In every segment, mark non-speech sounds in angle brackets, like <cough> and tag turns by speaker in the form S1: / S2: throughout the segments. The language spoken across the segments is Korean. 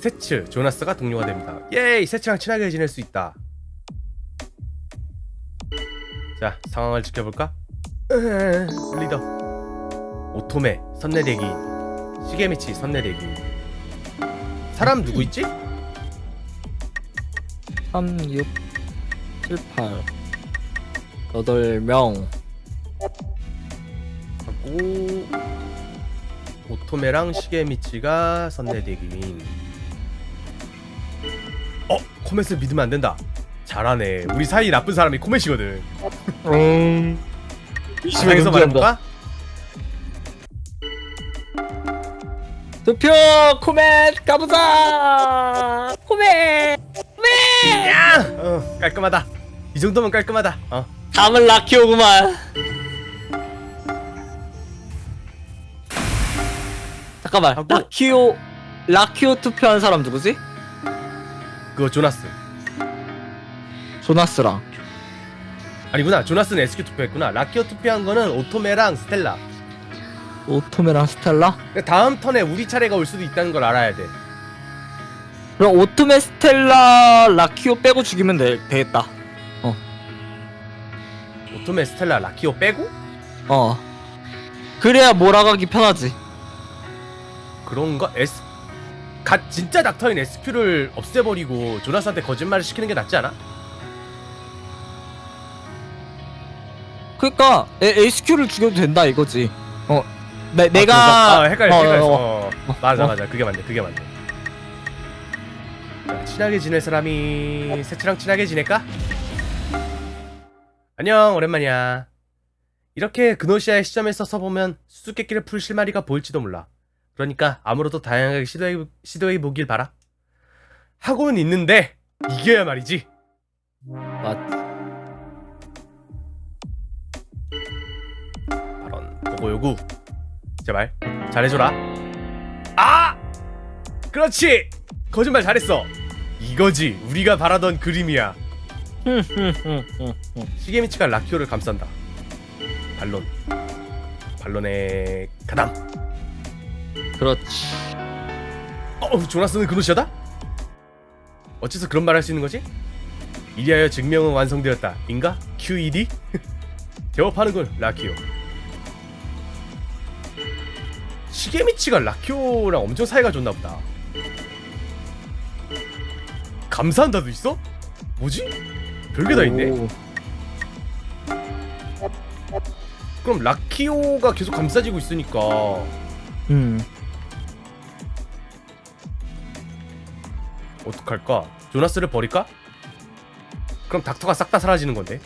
S1: 세츠 조나스가 동료가 됩니다. 예이 세츠랑 친하게 지낼 수 있다. 자 상황을 지켜볼까? 으, 리더 오토메 선내대기 시게미치 선내대기 사람 누구 있지?
S2: 3, 6, 7, 8 8명
S1: 하고 오토메랑 시게미치가 선내대기인 어? 코메스 믿으면 안 된다. 잘하네. 우리 사이 나쁜 사람이 코메시거든.
S2: 음...
S1: 가상에서 말해볼까?
S2: 투표! 코멧 가보자! 코멧
S1: 야! 어 깔끔하다. 이 정도면 깔끔하다. 어.
S2: 다음은 라키오구만. 잠깐만.
S1: 하고-
S2: 라키오 라키오 투표한 사람 누구지?
S1: 그거 조나스.
S2: 조나스랑.
S1: 아니구나. 조나스는 SQ 투표했구나. 라키오 투표한 거는 오토메랑 스텔라.
S2: 오토메랑 스텔라?
S1: 근데 다음 턴에 우리 차례가 올 수도 있다는 걸 알아야 돼.
S2: 그럼 오토메 스텔라 라키오 빼고 죽이면 되, 되겠다.
S1: 오토메 스텔라 라키오 빼고?
S2: 어. 그래야 몰아가기 편하지.
S1: 그런가? S 가 진짜 닥터인 SQ를 없애버리고 조나스한테 거짓말을 시키는 게 낫지 않아?
S2: 그니까 HQ를 죽여도 된다 이거지 어 내,
S1: 아,
S2: 내가?
S1: 아, 헷갈려
S2: 어,
S1: 헷갈려
S2: 어,
S1: 어, 맞아
S2: 어.
S1: 맞아 그게 맞네 그게 맞네 자, 친하게 지낼 사람이 세츠랑 친하게 지낼까? 안녕 오랜만이야 이렇게 그노시아의 시점에서 써보면 수수께끼를 풀 실마리가 보일지도 몰라 그러니까 아무로도 다양하게 시도해, 시도해 보길 바라. 하고는 있는데 이겨야 말이지.
S2: 맞지
S1: 발언 보고 요구. 제발 잘해줘라. 아! 그렇지! 거짓말 잘했어. 이거지 우리가 바라던 그림이야. <laughs> 시게미치가 라키오를 감싼다. 반론. 반론의 가담
S2: 그렇지
S1: 어우 조나스는 그노시아다? 어째서 그런 말 할 수 있는 거지? 이리하여 증명은 완성되었다 인가? QED? 개업하는군 <laughs> 라키오 시게미치가 라키오랑 엄청 사이가 좋나 보다 감사한다도 있어? 뭐지? 별게 다 있네
S2: 오,
S1: 그럼 라키오가 계속 감싸지고 있으니까
S2: 음
S1: 어떡할까? 조나스를 버릴까? 그럼 닥터가 싹 다 사라지는 건데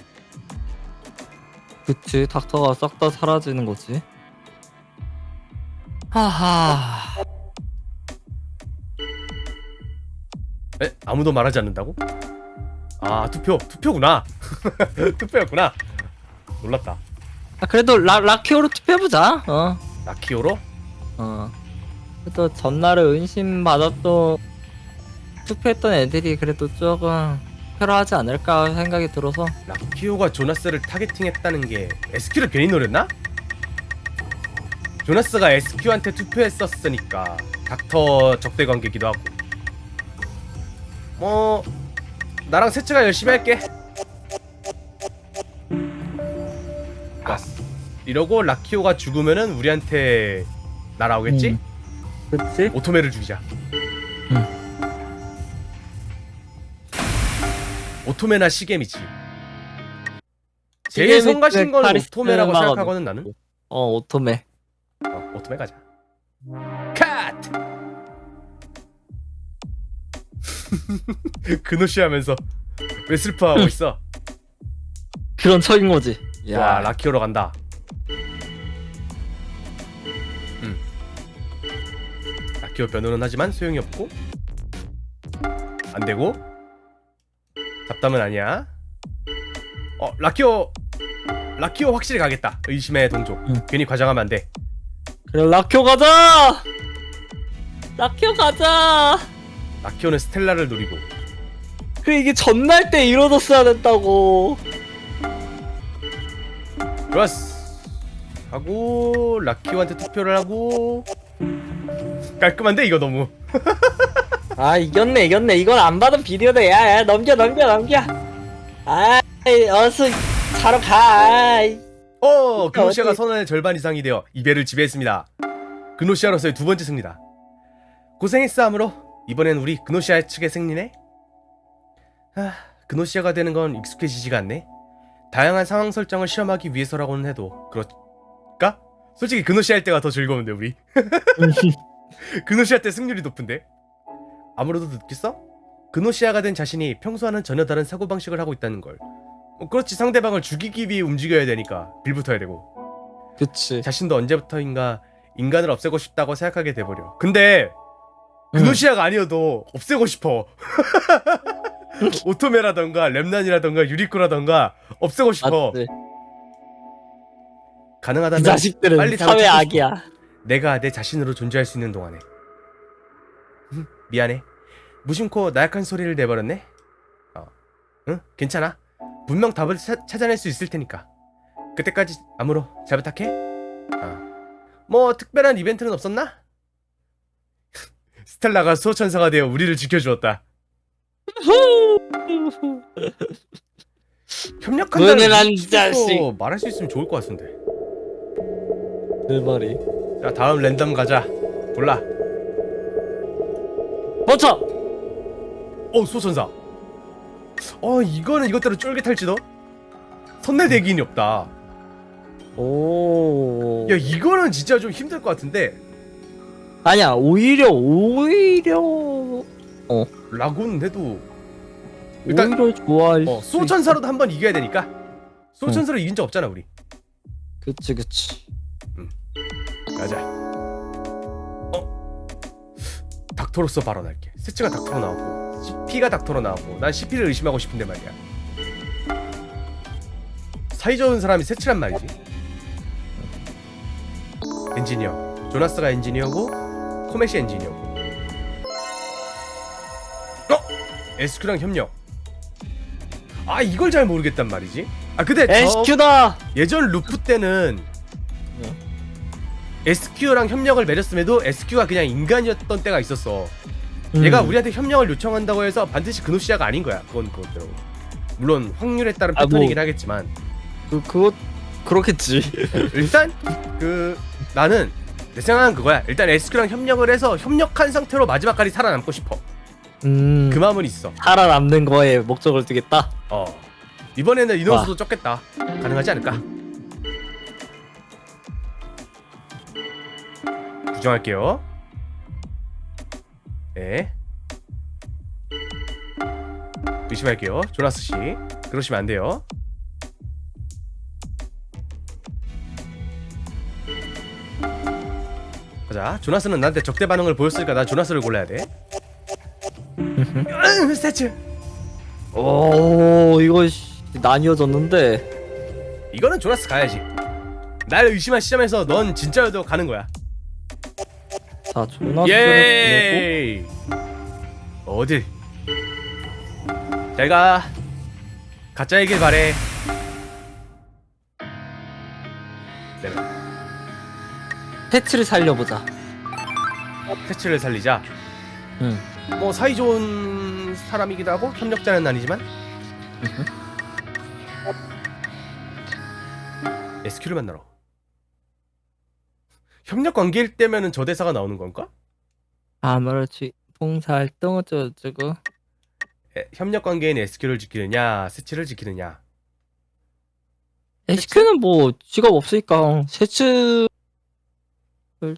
S2: 그치 닥터가 싹 다 사라지는 거지 하하
S1: 에? 아무도 말하지 않는다고? 아 투표 투표구나 <laughs> 투표였구나 놀랐다
S2: 아, 그래도 라, 라키오로 투표해보자 어
S1: 라키오로?
S2: 어. 그래도 전날에 의심 받았던 투표했던 애들이 그래도 조금 필요하지 않을까 생각이 들어서
S1: 라키오가 조나스를 타겟팅했다는 게 SQ를 괜히 노렸나? 조나스가 SQ한테 투표했었으니까 닥터 적대 관계기도 하고 뭐 나랑 세츠가 열심히 할게 아, 이러고 라키오가 죽으면은 우리한테 날아오겠지?
S2: 음. 그치?
S1: 오토메를 죽이자. 오토메나 시게미치. 제일 성가신 건
S2: 카리스마가
S1: 오토메라고
S2: 높고.
S1: 생각하거든 나는.
S2: 어 오토메
S1: 어, 오토메 가자. 컷. <laughs> 그노시 하면서 왜 슬퍼하고 있어? <laughs>
S2: 그런 척인 거지
S1: 와 라키오로 간다. 음. 라키오 변호는 하지만 소용이 없고 안 되고 잡담은 아니야. 어 라키오 라키오 확실히 가겠다. 의심의 동족.
S2: 응.
S1: 괜히 과장하면 안 돼.
S2: 그래 라키오 가자 라키오 가자
S1: 라키오는 스텔라를 노리고
S2: 그래 이게 전날 때 이루어졌어야 됐다고
S1: 좋았어. 하고 라키오한테 투표를 하고 깔끔한데 이거 너무 <laughs>
S2: 아 이겼네 이겼네 이건 안 받은 비디오다 야, 야 넘겨 넘겨 넘겨 아 어서 자러 가 아이.
S1: 어, 그노시아가? 선언의 절반 이상이 되어 이배를 지배했습니다. 그노시아로서의 두 번째 승리다. 고생했어 아무로. 이번엔 우리 그노시아 측의 승리네. 아, 그노시아가 되는 건 익숙해지지가 않네. 다양한 상황 설정을 시험하기 위해서라고는 해도 그럴까? 솔직히 그노시아 할 때가 더 즐거운데 우리. <laughs> <laughs> 그노시아 때 승률이 높은데. 아무래도 느꼈어? 그노시아가 된 자신이 평소와는 전혀 다른 사고방식을 하고 있다는 걸. 어, 그렇지 상대방을 죽이기 위해 움직여야 되니까 빌붙어야 되고.
S2: 그치.
S1: 자신도 언제부터인가 인간을 없애고 싶다고 생각하게 돼버려. 근데 그노시아가 아니어도 없애고 싶어. <laughs> 오토메라던가 렘난이라던가 유리코라던가 없애고 싶어.
S2: 맞지. 그
S1: 가능하다면
S2: 자식들은
S1: 빨리
S2: 사회 악이야.
S1: 내가 내 자신으로 존재할 수 있는 동안에. 음, 미안해 무심코 나약한 소리를 내버렸네 어. 응? 괜찮아 분명 답을 차- 찾아낼 수 있을 테니까 그때까지 아무로 잘 부탁해 어. 뭐 특별한 이벤트는 없었나? <laughs> 스텔라가 수호천사가 되어 우리를 지켜주었다 협력한다는
S2: 은은한
S1: 의식에서
S2: 자식.
S1: 말할 수 있으면 좋을 것 같은데
S2: 내 말이
S1: 자 다음 랜덤 가자 골라
S2: 멈춰!
S1: 어 소천사. 어 이거는 이것대로 쫄깃할지도? 선내 대기인이 없다.
S2: 오.
S1: 야 이거는 진짜 좀 힘들 것 같은데.
S2: 아니야 오히려 오히려
S1: 라고는 해도 일단
S2: 오히려 좋아할
S1: 어
S2: 수
S1: 소천사로도 한 번 이겨야 되니까. 소천사로 이긴 적 없잖아 우리.
S2: 있- 그치 그치.
S1: 가자 닥터로서 발언할게. 세츠가 닥터로 나왔고 CP가 닥터로 나왔고 난 CP를 의심하고 싶은데 말이야. 사이 좋은 사람이 세츠란 말이지. 엔지니어. 조나스가 엔지니어고 코메시 엔지니어고. 어? SQ랑 협력. 아 이걸 잘 모르겠단 말이지. 아 근데 저
S2: SQ다!
S1: 예전 루프 때는 SQ랑 협력을 맺었음에도 SQ가 그냥 인간이었던 때가 있었어. 얘가
S2: 음.
S1: 우리한테 협력을 요청한다고 해서 반드시 그노시아가 아닌 거야. 그건 그것대로. 물론 확률에 따른
S2: 아, 뭐.
S1: 패턴이긴 하겠지만
S2: 그 그거 그렇겠지 <laughs>
S1: 일단 그 나는 내 생각은 그거야. 일단 SQ랑 협력을 해서 협력한 상태로 마지막까지 살아남고 싶어.
S2: 음
S1: 그 마음은 있어.
S2: 살아남는 거에 목적을 두겠다
S1: 어. 이번에는 인원수도 적겠다. 가능하지 않을까? 부정할게요. 네. 의심할게요. 조나스 씨. 그러시면 안 돼요. 가자. 조나스는 나한테 적대 반응을 보였으니까 난 조나스를 골라야 돼. <laughs> 으, 세츠.
S2: 오 이거 씨, 나뉘어졌는데
S1: 이거는 조나스 가야지. 날 의심한 시점에서 넌 진짜여도 가는 거야.
S2: 자 조나스를
S1: 예이. 어딜? 잘 가. 가짜이길 바래. 네,
S2: 보내고 패치를 살려보자
S1: 패치를 살리자.
S2: 응
S1: 뭐 사이 좋은 사람이기도 하고 협력자는 아니지만 SQ를 만나러. 협력 관계일 때면은 저 대사가 나오는 건가?
S2: 아무렇지 봉사활동 어쩌고저쩌고
S1: 에, 협력 관계인 SQ를 지키느냐, 세치를 지키느냐.
S2: SQ는 뭐 직업 없으니까 세츠를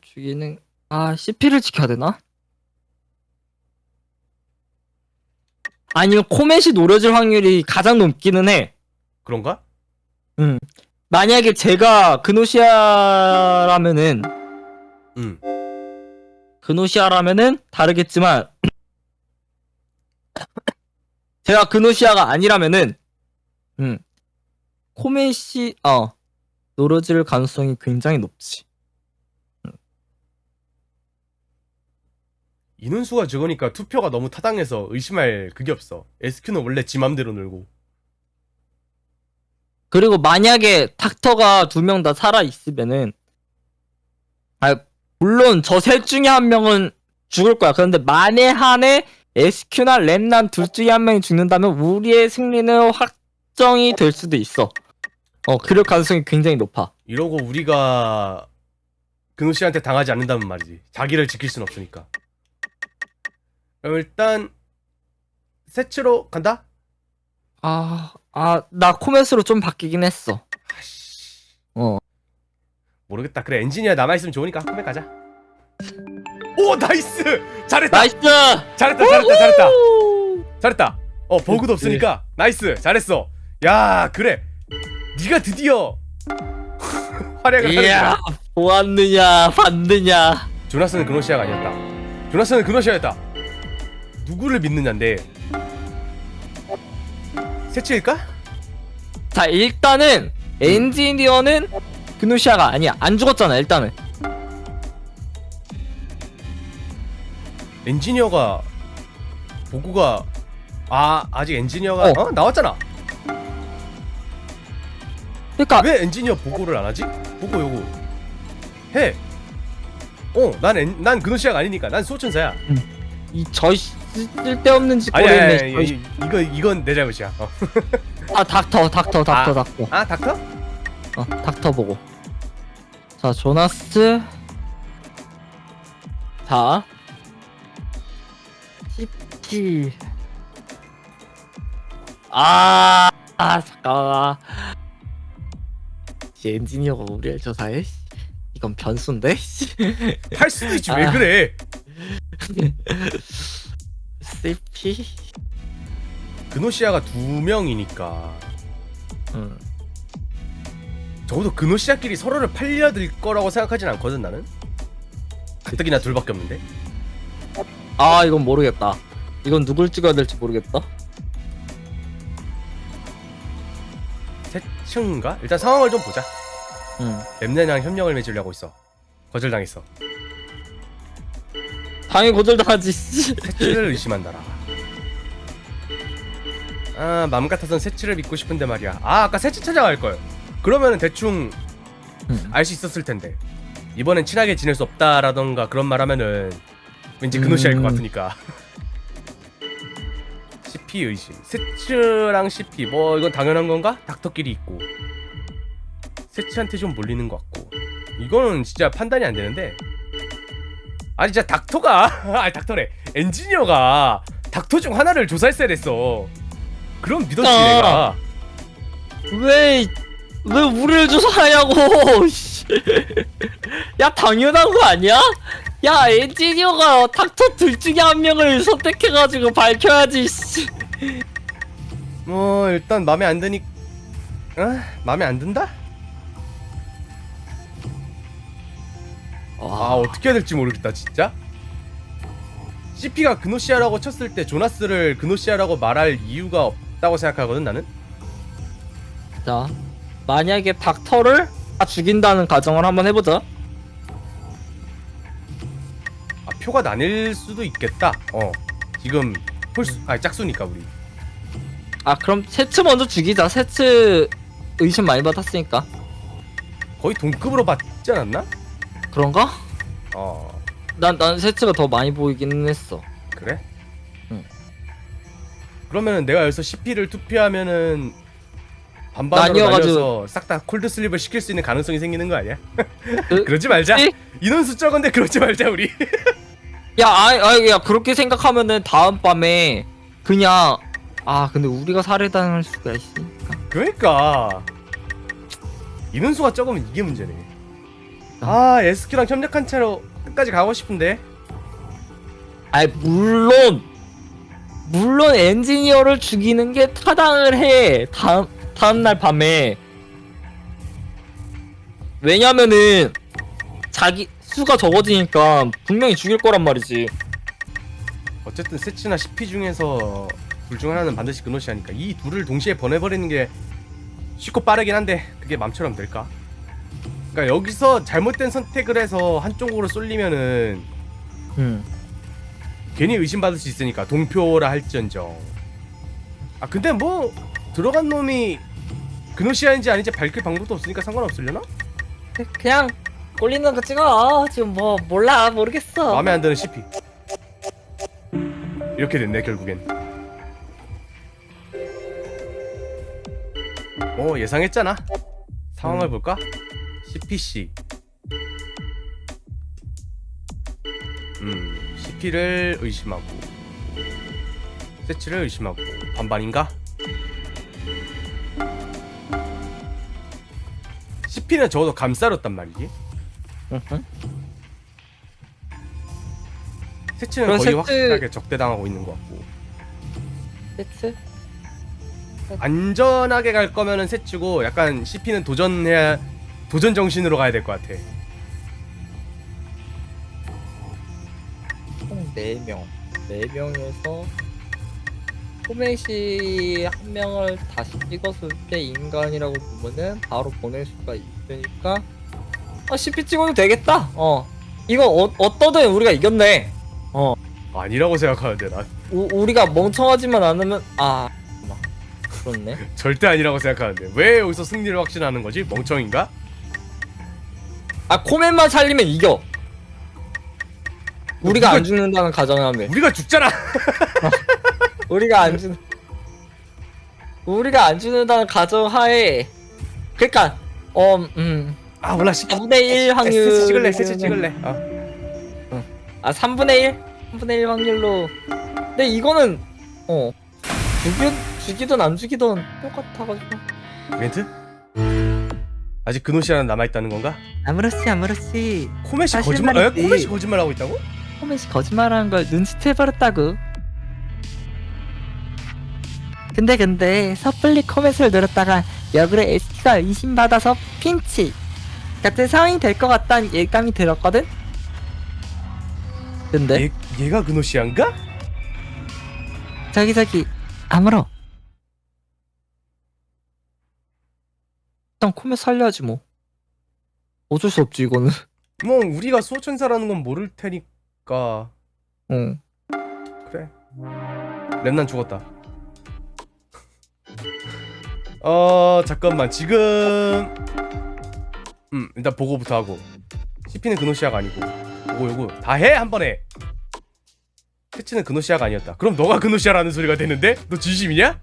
S2: 죽이는 아 CP를 지켜야 되나? 아니면 코멧이 노려질 확률이 가장 높기는 해
S1: 그런가?
S2: 만약에 제가 그노시아라면은
S1: 응.
S2: 그노시아라면은 다르겠지만 <coughs> 제가 그노시아가 아니라면은 음 코메시 어 노려질 가능성이 굉장히 높지
S1: 인원수가 적으니까 투표가 너무 타당해서 의심할 그게 없어. SQ는 원래 지 맘대로 놀고.
S2: 그리고 만약에 닥터가 두 명 다 살아 있으면은 아 물론 저 셋 중에 한 명은 죽을 거야. 그런데 만에 한해 SQ나 랩난 둘 중에 한 명이 죽는다면 우리의 승리는 확정이 될 수도 있어. 어, 그럴 가능성이 굉장히 높아.
S1: 이러고 우리가 근호 씨한테 당하지 않는다면 말이지. 자기를 지킬 순 없으니까. 그럼 일단 세츠로 간다.
S2: 아, 아, 나 코멘스로 좀 바뀌긴 했어. 어.
S1: 모르겠다. 그래 엔지니어 남아 있으면 좋으니까 한번 가자. 오 나이스. 잘했다.
S2: 나이스!
S1: 잘했다. 잘했다. 잘했다. 잘했다. 어 버그도
S2: 네.
S1: 없으니까 나이스. 잘했어. 야 그래. 네가 드디어 <laughs> 활약을
S2: 이야,
S1: 하는
S2: 보았느냐, 봤느냐.
S1: 조나스는 그노시아가 아니었다. 조나스는 그노시아였다. 누구를 믿느냐인데 세치일까?
S2: 자, 일단은 엔지니어는 그누시아가 아니야. 안 죽었잖아, 일단은.
S1: 엔지니어가 보고가 아 아직 엔지니어가
S2: 어.
S1: 어, 나왔잖아.
S2: 그러니까
S1: 왜 엔지니어 보고를 안 하지? 보고 요거 해. 어, 난난 그노시아가 아니니까 난 수호천사야.
S2: 이 저 쓸데없는 짓
S1: 아니
S2: 거리네.
S1: 아니, 아니, 이- 이거 이건 내 잘못이야. 어. <laughs>
S2: 아 닥터 닥터 닥터
S1: 아.
S2: 닥터
S1: 아 닥터?
S2: 어 닥터 보고 자 조나스 자 CP 아, 아 잠깐만 이 엔지니어가 우리를 조사해? 이건 변수인데?
S1: 할 수도 있지 왜
S2: 아.
S1: 그래? <laughs>
S2: CP?
S1: 그노시아가 두 명이니까
S2: 응.
S1: 적어도 그노시아끼리 서로를 팔려들 거라고 생각하진 않거든 나는. 가뜩이나 둘밖에 없는데.
S2: 아 이건 모르겠다 이건 누굴 찍어야 될지 모르겠다
S1: 세층가? 일단 상황을 좀 보자.
S2: 응.
S1: 랩네랑 협력을 맺으려고 있어. 거절당했어.
S2: 당연히 거절당하지
S1: 세츠를 의심한다라. 아, 마음 같아선 세츠를 믿고 싶은데 말이야. 아, 아까 세츠 찾아갈 걸. 그러면은 대충
S2: 음.
S1: 알 수 있었을 텐데. 이번엔 친하게 지낼 수 없다라던가 그런 말 하면은 왠지 그노시아일 것
S2: 음.
S1: 같으니까. <laughs> CP 의심. 세츠랑 CP 뭐 이건 당연한 건가? 닥터끼리 있고. 세츠한테 좀 몰리는 것 같고. 이거는 진짜 판단이 안 되는데. 아니 진짜 닥터가 <laughs> 아니 닥터래 엔지니어가 닥터 중 하나를 조사했어야 됐어 그럼 믿었지
S2: 아.
S1: 내가
S2: 왜, 왜 우리를 조사하냐고, <laughs> 씨. 야, 당연한 거 아니야? 야, 엔지니어가 닥터 둘 중에 한 명을 선택해가지고 밝혀야지, 씨.
S1: 뭐 일단 마음에 안 드니 아 마음에 안 든다? 아
S2: 아,
S1: 어떻게 해야 될지 모르겠다 진짜 CP가 그노시아라고 쳤을 때 조나스를 그노시아라고 말할 이유가 없 다고 생각하거든 나는
S2: 자, 만약에 닥터를 다 죽인다는 가정을 한번 해보자.
S1: 아 표가 나뉠 수도 있겠다 어 지금 홀수 아니 짝수니까 우리
S2: 아, 그럼 세츠 먼저 죽이자. 세츠 의심 많이 받았으니까.
S1: 거의 동급으로 받지 않았나?
S2: 그런가?
S1: 어
S2: 난, 난 세츠가 더 많이 보이긴 했어.
S1: 그래?
S2: 응.
S1: 그러면은 내가 여기서 CP를 투표하면은 반반으로
S2: 나뉘어가지고-
S1: 나뉘어서 싹 다 콜드 슬립을 시킬 수 있는 가능성이 생기는 거 아니야?
S2: 그- <laughs>
S1: 그러지 말자.
S2: 그치?
S1: 인원 수 적은데 그러지 말자 우리. <laughs>
S2: 야, 아, 아, 야, 그렇게 생각하면은 다음 밤에 그냥 아, 근데 우리가 살해당할 수가 있으니까.
S1: 그러니까 인원 수가 적으면 이게 문제네. 아 SQ랑 협력한 채로 끝까지 가고 싶은데.
S2: 아, 물론 물론 엔지니어를 죽이는 게 타당을 해. 다음 다음 날 밤에 왜냐면은 자기 수가 적어지니까 분명히 죽일 거란 말이지.
S1: 어쨌든 세츠나 CP 중에서 둘 중 하나는 반드시 그노시하니까 이 둘을 동시에 보내버리는 게 쉽고 빠르긴 한데 그게 맘처럼 될까? 그러니까 여기서 잘못된 선택을 해서 한쪽으로 쏠리면은
S2: 음.
S1: 괜히 의심받을 수 있으니까 동표라 할지언정 아 근데 뭐 들어간 놈이 그노시아인지 아닌지 밝힐 방법도 없으니까 상관없으려나?
S2: 그냥 꼴리는 거 찍어. 지금 뭐 몰라 모르겠어.
S1: 마음에 안 드는 CP 이렇게 됐네 결국엔 어 예상했잖아 상황을
S2: 음.
S1: 볼까? CPC 음 CP를 의심하고 세치를 의심하고 반반인가? CP는 적어도 감싸렸단 말이지. 세치는
S2: 그럼
S1: 거의
S2: 세치-
S1: 확실하게 적대당하고 있는 것 같고
S2: 세트?
S1: 안전하게 갈 거면은 세치고 약간 CP는 도전해야 도전 정신으로 가야 될 것 같아.
S2: 4명. 4명에서 포맷이 한 명을 다시 찍었을 때 인간이라고 보면은 바로 보낼 수가 있으니까 아 CP 찍어도 되겠다! 어. 이거 어, 어떠든 우리가 이겼네. 어.
S1: 아니라고 생각하는데 난
S2: 우, 우리가 멍청하지만 않으면 아 잠깐만. 그렇네. <laughs>
S1: 절대 아니라고 생각하는데 왜 여기서 승리를 확신하는 거지? 멍청인가?
S2: 아 코맨만 살리면 이겨 우리가 안 죽는다는 가정하에
S1: 우리가 죽잖아. <laughs>
S2: 우리가 안 죽, 우리가 안 죽는다는 가정하에, 그러니까 어음
S1: 아 몰라 시
S2: 4분의 1 확률
S1: 세치 찍을래 세치 찍을래. 어.
S2: 아 3분의 1 3분의 1 확률로 근데 이거는 어 죽이 죽이든 안 죽이든 똑같아가지고
S1: 멘트? 아직 그노시 하나 남아 있다는 건가?
S2: 아무렇지 아무렇지
S1: 코메시
S2: 사실
S1: 거짓말? 에?
S2: 말이지.
S1: 코메시 거짓말하고 있다고?
S2: 코멧이 거짓말하는 걸 눈치채버렸다고 근데 근데 섣불리 코멧을 누렸다가 역으로 SK가 의심받아서 핀치. 같은 상황이 될 것 같다는 예감이 들었거든? 근데?
S1: 얘 얘가 그노시안가?
S2: 저기 저기 아무러 일단 코멧 살려야지 뭐. 어쩔 수 없지 이거는.
S1: 뭐 우리가 수호천사라는 건 모를 테니 까
S2: 응
S1: 그래. 랩난 죽었다. <laughs> 어 잠깐만 지금 음 일단 보고부터 하고 CP는 그노시아가 아니고 요거 요거 다 해 한 번에 패치는 그노시아가 아니었다 그럼 너가 그노시아라는 소리가 되는데 너 진심이냐?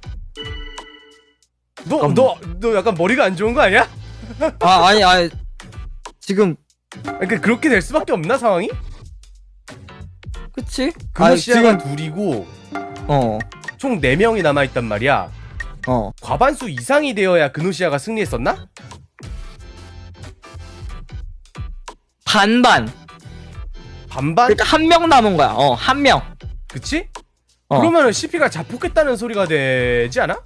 S1: 너 너 너. 약간 머리가 안 좋은 거 아니야?
S2: 아 아니 아니 지금
S1: 그러니까 그렇게 될 수밖에 없나 상황이?
S2: 그치?
S1: 그노시아가
S2: 아니, 지금
S1: 둘이고
S2: 어
S1: 총 4명이 남아있단 말이야
S2: 어.
S1: 과반수 이상이 되어야 그노시아가 승리했었나?
S2: 반반.
S1: 반반?
S2: 그러니까 한 명 남은 거야. 어, 한 명.
S1: 그치?
S2: 어.
S1: 그러면은 CP가 자폭했다는 소리가 되지 않아?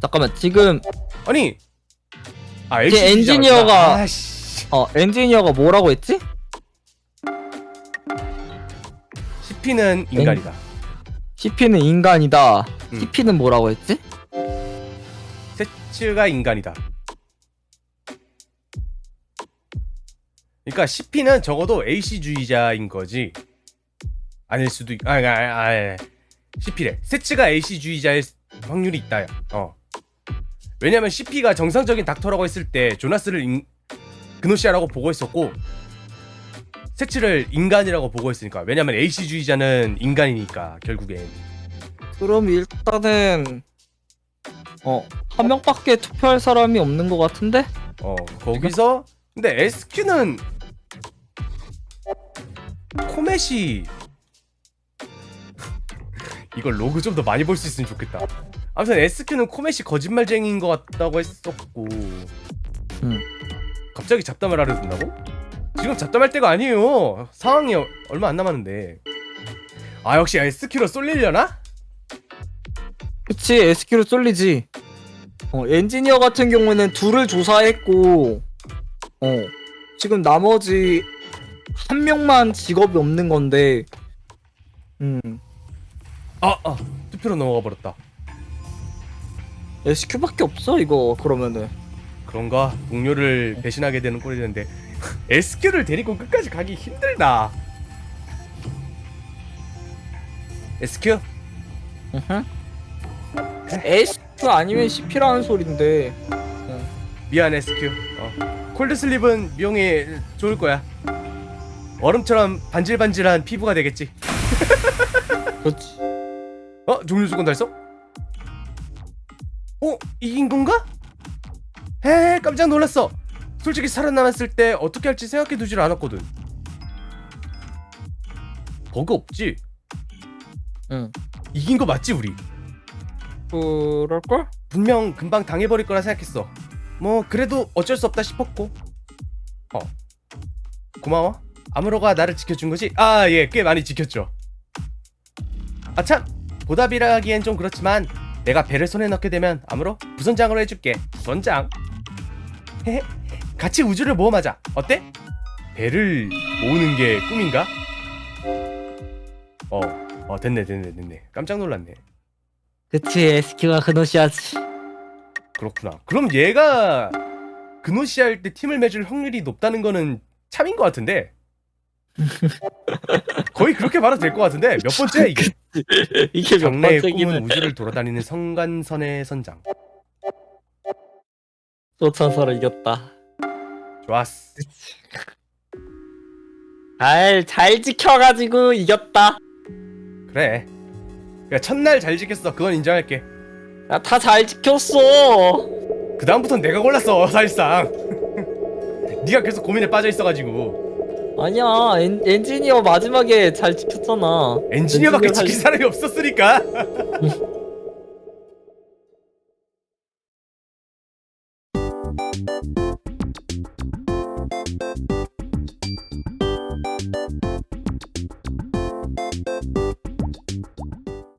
S2: 잠깐만. 지금
S1: 아니 아
S2: 이제
S1: LCD 잖아.
S2: 엔지니어가-
S1: 아씨
S2: 어, 엔지니어가 뭐라고 했지?
S1: CP는 인간이다.
S2: CP는 인간이다.
S1: 음.
S2: CP는 뭐라고 했지?
S1: 세츠가 인간이다. 그러니까 CP는 적어도 AC주의자인 거지. 아닐 수도 있... 아, 아, 아, 아 CP래. 세츠가 AC주의자일 확률이 있다. 어. 왜냐면 CP가 정상적인 닥터라고 했을 때 조나스를 인... 그노시아라고 보고 있었고 세츠를 인간이라고 보고 있으니까 왜냐면 AC주의자는 인간이니까 결국엔
S2: 그럼 일단은 어, 한 명밖에 투표할 사람이 없는 것 같은데?
S1: 어 거기서 근데 SQ는 코멧이 <laughs> 이걸 로그 좀 더 많이 볼 수 있으면 좋겠다. 아무튼 SQ는 코멧이 거짓말쟁이인 것 같다고 했었고
S2: 음.
S1: 갑자기 잡담을 하려 든다고? 지금 잡담할 때가 아니에요. 상황이 어- 얼마 안 남았는데. 아 역시 SQ로 쏠리려나?
S2: 그치, SQ로 쏠리지. 어, 엔지니어 같은 경우에는 둘을 조사했고, 어, 지금 나머지 한 명만 직업이 없는 건데, 음,
S1: 아, 아 투표로 넘어가 버렸다.
S2: SQ밖에 없어, 이거, 그러면은.
S1: 그런가 동료를 배신하게 되는 꼴이 되는데 SQ를 데리고 끝까지 가기 힘들다. SQ?
S2: 으흠. SQ 아니면 CP라는 소린데,
S1: 미안 SQ. 어. 콜드슬립은 미용에 좋을 거야. 얼음처럼 반질반질한 피부가 되겠지. <laughs>
S2: 그렇지.
S1: 어? 종료 조건 달성? 어? 이긴 건가? 에 깜짝 놀랐어 솔직히 살아남았을 때 어떻게 할지 생각해 두질 않았거든. 버그 없지?
S2: 응.
S1: 이긴 거 맞지 우리?
S2: 그럴걸?
S1: 분명 금방 당해버릴 거라 생각했어. 뭐 그래도 어쩔 수 없다 싶었고. 어. 고마워. 아무로가 나를 지켜준 거지? 아 예. 꽤 많이 지켰죠. 아참. 보답이라 하기엔 좀 그렇지만 내가 배를 손에 넣게 되면 아무로 부선장으로 해줄게. 부선장. 헤헤 같이 우주를 모험하자 어때? 배를 모으는 게 꿈인가? 어, 어 됐네 됐네 됐네 깜짝 놀랐네
S2: 그치 SQ가 그노시아지
S1: 그렇구나. 그럼 얘가 그노시아 할때 팀을 맺을 확률이 높다는 거는 참인 것 같은데. <laughs> 거의 그렇게 봐도 될 것 같은데 몇 번째야 이게?
S2: 이게 몇
S1: 장래의 꿈은
S2: 번째기는
S1: 우주를 돌아다니는 성간선의 선장.
S2: 쫓아서 이겼다
S1: 좋았어.
S2: 잘, 잘 지켜가지고 이겼다
S1: 그래. 야, 첫날 잘 지켰어. 그건 인정할게.
S2: 야다잘 지켰어
S1: 그 다음부터는 내가 골랐어 사실상. <laughs> 네가 계속 고민에 빠져 있어가지고
S2: 아니야 엔, 엔지니어 마지막에 잘 지켰잖아
S1: 엔지니어밖에
S2: 엔지니어
S1: 지킬
S2: 살-
S1: 사람이 없었으니까. <laughs>